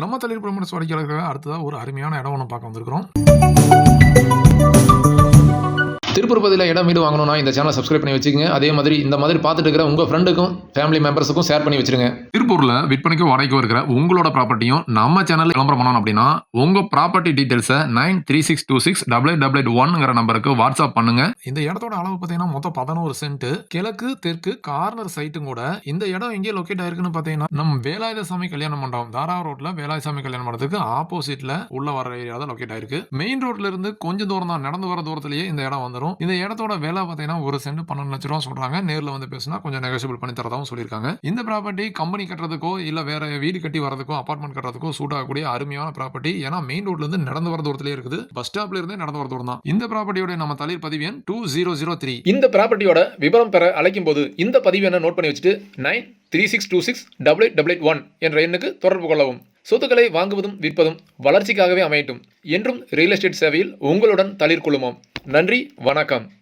நம்ம தலைவர் பிரமண வாடிக்கையாளர்கள் அடுத்ததாக ஒரு அருமையான இடம் ஒன்று பார்க்க வந்திருக்கிறோம். திருப்பூர்பதியில் இடம் வீடு வாங்கணும்னா இந்த சேனலை சப்ஸ்கிரைப் பண்ணி வச்சுக்கோங்க. அதே மாதிரி இந்த மாதிரி பார்த்துட்டு இருக்கிற உங்கள் ஃப்ரெண்டுக்கும் ஃபேமிலி மெம்பர்ஸுக்கும் ஷேர் பண்ணி வச்சிருங்க. திருப்பூரில் விற்பனைக்கு வாடகைக்கு இருக்கிற உங்களோட ப்ராப்பர்ட்டியும் நம்ம சேனலில் விளம்பரம் பண்ணணும் அப்படின்னா உங்கள் ப்ராப்பர்ட்டி டீட்டெயில்ஸை nine three six two six double eight double eight ஒன்ங்கிற நம்பருக்கு வாட்ஸ்அப் பண்ணுங்க. இந்த இடத்தோட அளவு பார்த்தீங்கன்னா மொத்தம் பதினோரு சென்ட் கிழக்கு தெற்கு கார்னர் சைட்டும் கூட இந்த இடம் எங்கே லொக்கேட் ஆயிருக்குன்னு பார்த்தீங்கன்னா நம்ம வேலாயுத சாமி கல்யாண மண்டபம் தாரா ரோட்ல வேலாயுத சாமி கல்யாண மண்டபத்துக்கு ஆப்போசிட்ல உள்ள வர ஏரியா தான் லொக்கேட் ஆயிருக்கு. மெயின் ரோட்ல இருந்து கொஞ்சம் தூரம் தான் நடந்து வர தூரத்திலேயே இந்த இடம் வந்துடும் இந்த இடத்தோட விலை பார்த்தீங்கன்னா ஒரு சென்ட் பன்னெண்டு லட்ச ரூபா சொல்றாங்க. நேரில் வந்து பேசினா கொஞ்சம் நெகோசியபிள் பண்ணி தரதாகவும் சொல்லியிருக்காங்க. இந்த ப்ராப்பர்ட்டி கம்பெனி கட்டுறதுக்கோ இல்லை வேற வீடு கட்டி வரதுக்கோ அப்பார்ட்மெண்ட் கட்டுறதுக்கோ சூட் ஆகக்கூடிய அருமையான ப்ராப்பர்ட்டி ஏன்னா மெயின் ரோட்ல இருந்து நடந்து வர தூரத்திலே இருக்குது. பஸ் ஸ்டாப்ல இருந்தே நடந்து வர தூரம் தான். இந்த ப்ராப்பர்ட்டியோட நம்ம தலைவர் பதிவு எண் டூ ஜீரோ ஜீரோ த்ரீ இந்த ப்ராப்பர்ட்டியோட விவரம் பெற அழைக்கும் போது இந்த பதிவு என்ன நோட் பண்ணி வச்சுட்டு nine three six two six double eight double eight one என்ற எண்ணுக்கு தொடர்பு கொள்ளவும். சொத்துக்களை வாங்குவதும் விற்பதும் வளர்ச்சிக்காகவே அமையட்டும். என்றும் ரியல் எஸ்டேட் சேவையில் உங்களுடன் தளிர் குழுமம் நன்றி வணக்கம்.